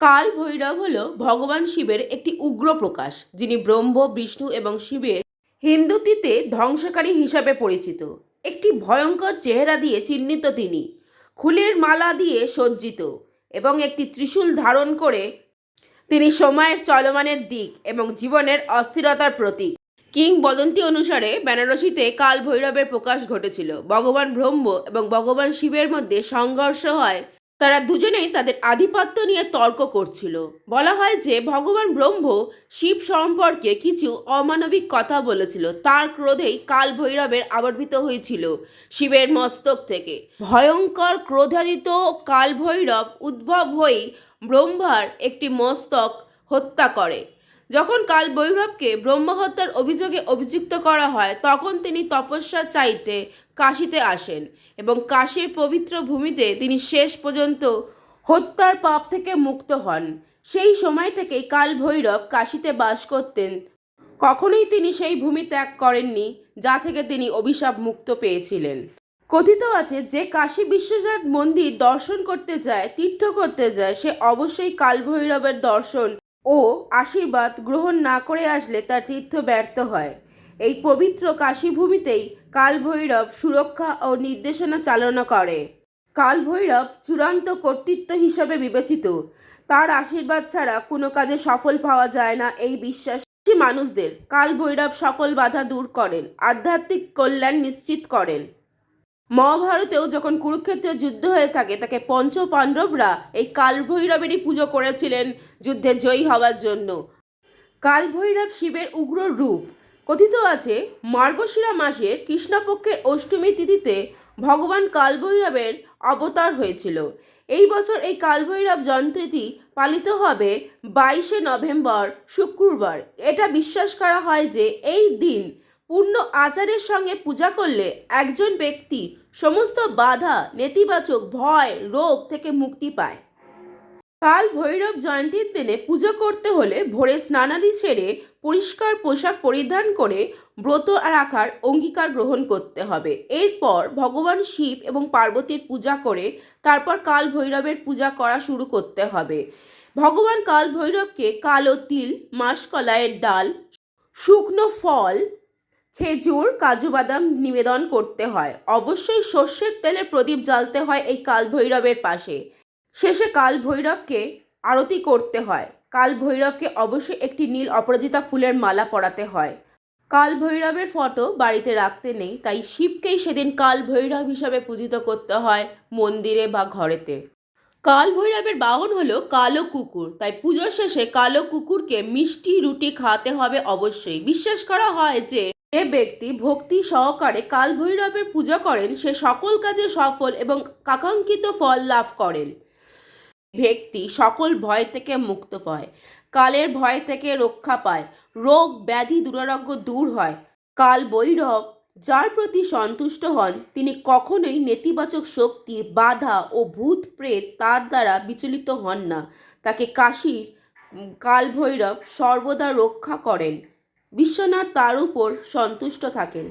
কাল ভৈরব হল ভগবান শিবের একটি উগ্র প্রকাশ যিনি ব্রহ্ম, বিষ্ণু এবং শিবের হিন্দুতিতে ধ্বংসকারী হিসাবে পরিচিত। একটি ভয়ঙ্কর চেহারা দিয়ে চিহ্নিত তিনি। খুলের মালা দিয়ে সজ্জিত এবং একটি ত্রিশূল ধারণ করে তিনি সময়ের চলমানের দিক এবং জীবনের অস্থিরতার প্রতীক। কিংবদন্তি অনুসারে বেনারসিতে কাল ভৈরবের প্রকাশ ঘটেছিল। ভগবান ব্রহ্ম এবং ভগবান শিবের মধ্যে সংঘর্ষ হয় তারা দুজনেই তাদের আধিপত্য নিয়ে তর্ক করছিল। বলা হয় যে, ভগবান ব্রহ্ম শিব সম্পর্কে কিছু অমানবিক কথা বলেছিল। তার ক্রোধেই কাল ভৈরবের আবির্ভূত হয়েছিল শিবের মস্তক থেকে। ভয়ঙ্কর ক্রোধাদিত কাল ভৈরব উদ্ভব হয়েই ব্রহ্মার একটি মস্তক হত্যা করে। যখন কাল ভৈরবকে ব্রহ্মহত্যার অভিযোগে অভিযুক্ত করা হয়, তখন তিনি তপস্যা চাইতে কাশিতে আসেন এবং কাশীর পবিত্র ভূমিতে তিনি শেষ পর্যন্ত হত্যার পাপ থেকে মুক্ত হন। সেই সময় থেকেই কাল ভৈরব কাশীতে বাস করতেন। কখনোই তিনি সেই ভূমি ত্যাগ করেননি, যা থেকে তিনি অভিশাপ মুক্ত পেয়েছিলেন। কথিত আছে, যে কাশী বিশ্বনাথ মন্দির দর্শন করতে যায়, তীর্থ করতে যায়, সে অবশ্যই কাল ভৈরবের দর্শন ও আশীর্বাদ গ্রহণ না করে আসলে তার তীর্থ ব্যর্থ হয়। এই পবিত্র কাশীভূমিতেই কালভৈরব সুরক্ষা ও নির্দেশনা চালনা করে। কালভৈরব চূড়ান্ত কর্তৃত্ব হিসাবে বিবেচিত। তার আশীর্বাদ ছাড়া কোনো কাজে সফল পাওয়া যায় না এই বিশ্বাস মানুষদের। কাল ভৈরব সকল বাধা দূর করেন, আধ্যাত্মিক কল্যাণ নিশ্চিত করেন। মহাভারতেও যখন কুরুক্ষেত্রে যুদ্ধ হয়ে থাকে, তাকে পঞ্চ পাণ্ডবরা এই কালভৈরবেরই পুজো করেছিলেন যুদ্ধে জয়ী হওয়ার জন্য। কালভৈরব শিবের উগ্র রূপ কথিত আছে, মার্গশিরা মাসের কৃষ্ণপক্ষের অষ্টমী তিথিতে ভগবান কালভৈরবের অবতার হয়েছিল। এই বছর এই কালভৈরব জয়ন্তী পালিত হবে বাইশে নভেম্বর, শুক্রবার। এটা বিশ্বাস করা হয় যে এই দিন পূর্ণ আচারের সঙ্গে পূজা করলে একজন ব্যক্তি সমস্ত বাধা, নেতিবাচক ভয়, রোগ থেকে মুক্তি পায়। কাল ভৈরব জয়ন্তীর দিনে পুজো করতে হলে ভোরে স্নানাদি সেরে পরিষ্কার পোশাক পরিধান করে ব্রত রাখার অঙ্গীকার গ্রহণ করতে হবে। এরপর ভগবান শিব এবং পার্বতীর পূজা করে তারপর কাল ভৈরবের পূজা করা শুরু করতে হবে। ভগবান কাল ভৈরবকে কালো তিল, মাসকলাইয়ের ডাল, শুকনো ফল, খেজুর, কাজু বাদাম নিবেদন করতে হয়। অবশ্যই সর্ষের তেলে প্রদীপ জ্বালতে হয় এই কাল ভৈরবের পাশে। শেষে কাল ভৈরবকে আরতি করতে হয়। কাল ভৈরবকে অবশ্যই একটি নীল অপরাজিতা ফুলের মালা পরাতে হয়। কাল ভৈরবের ফটো বাড়িতে রাখতে নেই, তাই শিবকেই সেদিন কাল ভৈরব হিসাবে পূজিত করতে হয় মন্দিরে বা ঘরেতে। কাল ভৈরবের বাহন হলো কালো কুকুর, তাই পুজোর শেষে কালো কুকুরকে মিষ্টি রুটি খাওয়াতে হবে অবশ্যই। বিশ্বাস করা হয় যে যে ব্যক্তি ভক্তি সহকারে কাল ভৈরবের পূজা করেন, সে সকল কাজে সফল এবং কাঙ্ক্ষিত ফল লাভ করেন। ব্যক্তি সকল ভয় থেকে মুক্ত পায়, কালের ভয় থেকে রক্ষা পায়, রোগ, ব্যাধি, দুরারোগ্য দূর হয়। কাল ভৈরব, যার প্রতি সন্তুষ্ট হন, তিনি কখনোই নেতিবাচক শক্তি, বাধা ও ভূত প্রেত তার দ্বারা বিচলিত হন না। তাকে কাশীর কাল ভৈরব সর্বদা রক্ষা করেন। বিশ্বনাথ তার উপর সন্তুষ্ট থাকেন।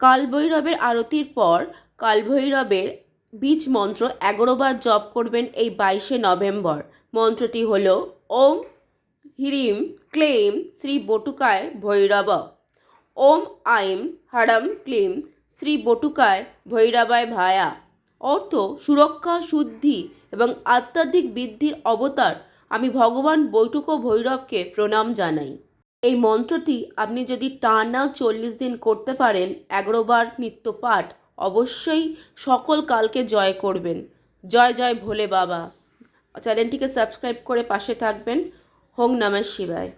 কালভৈরবের আরতির পর কালভৈরবের বীজ মন্ত্র এগারো বার জপ করবেন এই বাইশে নভেম্বর। মন্ত্রটি হল, ওম হ্রিম ক্লেম শ্রী বটুকায় ভৈরব। ওম আইম হরম ক্লিম শ্রী বটুকায় ভৈরবায় ভায়া। অর্থ, সুরক্ষা, শুদ্ধি এবং আধ্যাত্মিক বৃদ্ধির অবতার। আমি ভগবান বৈঠক ভৈরবকে প্রণাম জানাই। এই মন্ত্রটি আপনি যদি টানা চল্লিশ দিন করতে পারেন, এগারোবার নিত্য পাঠ। অবশ্যই সকল কালকে জয় করবেন। জয় জয় ভোলে বাবা। চ্যানেলটিকে সাবস্ক্রাইব করে পাশে থাকবেন। হোম নমঃ শিবায়।